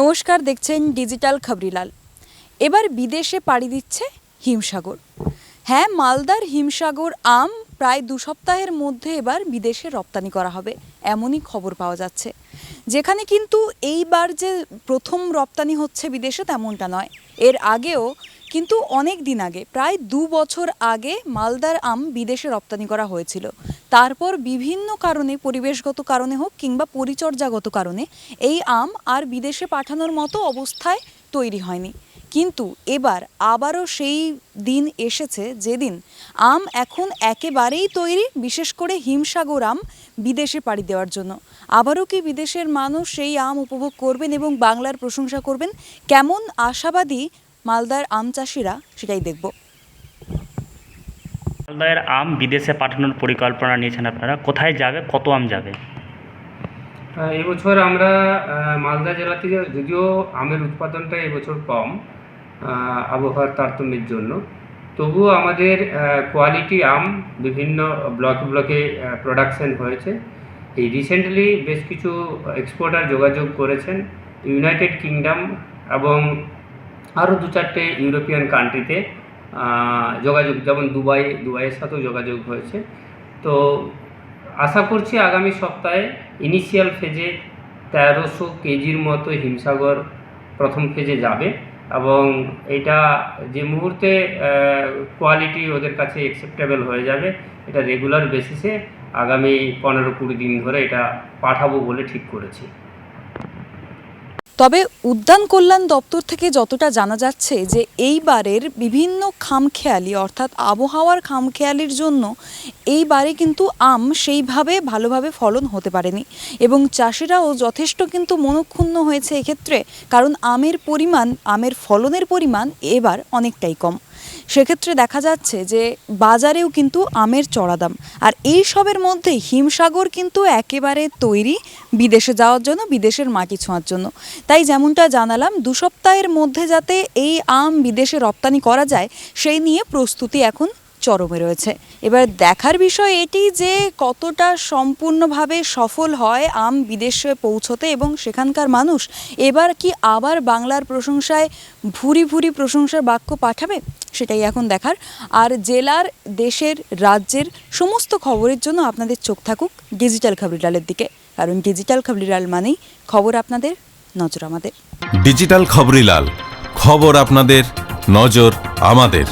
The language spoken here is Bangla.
নমস্কার, দেখছেন ডিজিটাল খবরিলাল। এবার বিদেশে পাড়ি দিচ্ছে হিমসাগর। হ্যাঁ মালদার হিমসাগর আম প্রায় দু সপ্তাহের মধ্যে এবার বিদেশে রপ্তানি করা হবে, এমনই খবর পাওয়া যাচ্ছে। যেখানে কিন্তু এইবার যে প্রথম রপ্তানি হচ্ছে বিদেশে তেমনটা নয়। এর আগেও কিন্তু অনেক দিন আগে, প্রায় দু বছর আগে মালদার আম বিদেশে রপ্তানি করা হয়েছিল। তারপর বিভিন্ন কারণে, পরিবেশগত কারণে হোক কিংবা পরিচর্যাগত কারণে, এই আম আর বিদেশে পাঠানোর মতো অবস্থায় তৈরি হয়নি। কিন্তু এবার আবারও সেই দিন এসেছে যেদিন আম এখন একেবারেই তৈরি, বিশেষ করে হিমসাগর আম বিদেশে পাড়ি দেওয়ার জন্য। আবারও কি বিদেশের মানুষ সেই আম উপভোগ করবেন এবং বাংলার প্রশংসা করবেন? কেমন আশাবাদী মালদার আম চাষিরা সেটাই দেখব। মালদায়ের আম বিদেশে পাঠানোর পরিকল্পনা নিয়েছেন আপনারা। কোথায় যাবে কত আম যাবে? এবছর আমরা মালদা জেলা থেকে যদিও আমের উৎপাদনটা এবছর কম আবহাওয়ার তারতম্যের জন্য তবুও আমাদের কোয়ালিটি আম বিভিন্ন ব্লকে ব্লকে প্রোডাকশন হয়েছে। এই রিসেন্টলি বেশ কিছু এক্সপোর্টার যোগাযোগ করেছেন ইউনাইটেড কিংডম এবং আরও দু চারটে ইউরোপিয়ান কান্ট্রিতে যোগাযোগ, যেমন দুবাই, দুবাইয়ের সাথেও যোগাযোগ হয়েছে। তো আশা করছি আগামী সপ্তাহে ইনিশিয়াল ফেজে তেরোশো কেজির মতো হিমসাগর প্রথম ফেজে যাবে এবং এটা যে মুহূর্তে কোয়ালিটি ওদের কাছে অ্যাকসেপ্টেবল হয়ে যাবে, এটা রেগুলার বেসিসে আগামী পনেরো কুড়ি দিন ধরে এটা পাঠাবো বলে ঠিক করেছি। তবে উদ্যান কল্যাণ দপ্তর থেকে যতটা জানা যাচ্ছে যে এইবারের বিভিন্ন খামখেয়ালি, অর্থাৎ আবহাওয়ার খামখেয়ালির জন্য এইবারে কিন্তু আম সেইভাবে ভালোভাবে ফলন হতে পারেনি এবং চাষিরাও যথেষ্ট কিন্তু মনক্ষুণ্ণ হয়েছে এক্ষেত্রে, কারণ আমের পরিমাণ, আমের ফলনের পরিমাণ এবার অনেকটাই কম। সেক্ষেত্রে দেখা যাচ্ছে যে বাজারেও কিন্তু আমের চড়া দাম আর এই সবের মধ্যে হিমসাগর কিন্তু একেবারে তৈরি বিদেশে যাওয়ার জন্য, বিদেশের মাটি ছোঁয়ার জন্য। তাই যেমনটা জানালাম, দু সপ্তাহের মধ্যে যাতে এই আম বিদেশে রপ্তানি করা যায়, সেই নিয়ে প্রস্তুতি এখন চরমে রয়েছে। এবার দেখার বিষয় এটি যে কতটা সম্পূর্ণভাবে সফল হয় আম বিদেশে পৌঁছতে এবং সেখানকার মানুষ এবার কি আবার বাংলার প্রশংসায় ভুরি ভুরি প্রশংসার বাক্য পাঠাবে? সেটাই এখন দেখার। আর জেলার, দেশের, রাজ্যের সমস্ত খবরের জন্য আপনাদের চোখ থাকুক ডিজিটাল খবরিলালের দিকে। কারণ ডিজিটাল খবরিলাল মানেই খবর আপনাদের, নজর আমাদের। ডিজিটাল খবরিলাল, খবর আপনাদের, নজর আমাদের।